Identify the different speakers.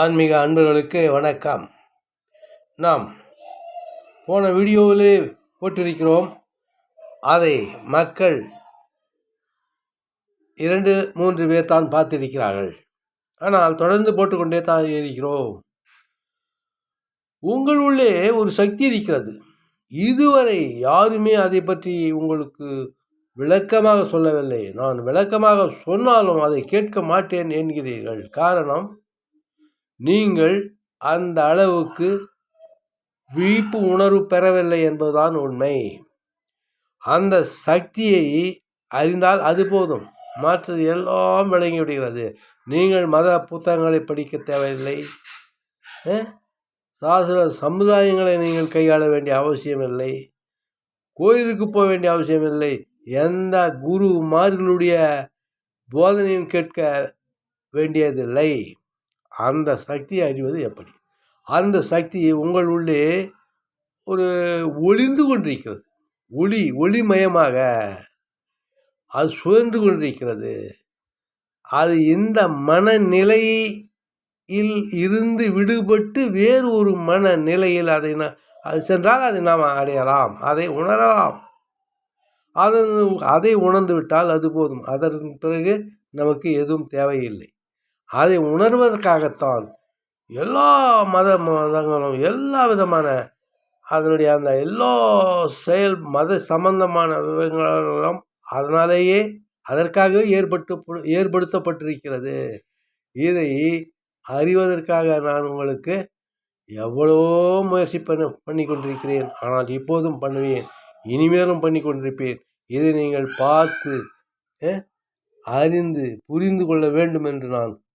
Speaker 1: ஆன்மீக அன்பர்களுக்கு வணக்கம். நாம் போன வீடியோவிலே போட்டிருக்கிறோம். அதை மக்கள் இரண்டு மூன்று பேர் தான் பார்த்திருக்கிறார்கள். ஆனால் தொடர்ந்து போட்டுக்கொண்டே தான் இருக்கிறோம். உங்கள் உள்ளே ஒரு சக்தி இருக்கிறது. இதுவரை யாருமே அதை பற்றி உங்களுக்கு விளக்கமாக சொல்லவில்லை. நான் விளக்கமாக சொன்னாலும் அதை கேட்க மாட்டேன் என்கிறீர்கள். காரணம் நீங்கள் அந்த அளவுக்கு விழிப்பு உணர்வு பெறவில்லை என்பதுதான் உண்மை. அந்த சக்தியை அறிந்தால் அது போதும். மற்றது எல்லாம் விளங்கி விடுகிறது. நீங்கள் மத புத்தகங்களை படிக்க தேவையில்லை. சாஸ்திர சமுதாயங்களை நீங்கள் கையாள வேண்டிய அவசியமில்லை கோயிலுக்கு போக வேண்டிய அவசியமில்லை எந்த குருமார்களுடைய போதனையும் கேட்க வேண்டியதில்லை. அந்த சக்தியை அறிவது எப்படி? அந்த சக்தி உங்கள் உள்ளே ஒரு ஒளிந்து கொண்டிருக்கிறது. ஒளி ஒளிமயமாக அது சுழன்று கொண்டிருக்கிறது. அது இந்த மனநிலையில் இருந்து விடுபட்டு வேறு ஒரு மனநிலையில் அதை அது சென்றால் அதை நாம் அடையலாம் அதை உணரலாம். அதன் அதை உணர்ந்து விட்டால் அது போதும். அதன் பிறகு நமக்கு எதுவும் தேவையில்லை. அதை உணர்வதற்காகத்தான் எல்லா மத மதங்களும் எல்லா விதமான அதனுடைய அந்த எல்லா செயல் மத சம்பந்தமான விவரங்களும் அதனாலேயே அதற்காகவே ஏற்பட்டு ஏற்படுத்தப்பட்டிருக்கிறது. இதை அறிவதற்காக நான் உங்களுக்கு எவ்வளவோ முயற்சி பண்ண பண்ணி கொண்டிருக்கிறேன் ஆனால் இப்போதும் பண்ணுவேன். இனிமேலும் பண்ணி கொண்டிருப்பேன் இதை நீங்கள் பார்த்து அறிந்து புரிந்து கொள்ள வேண்டும் என்று நான்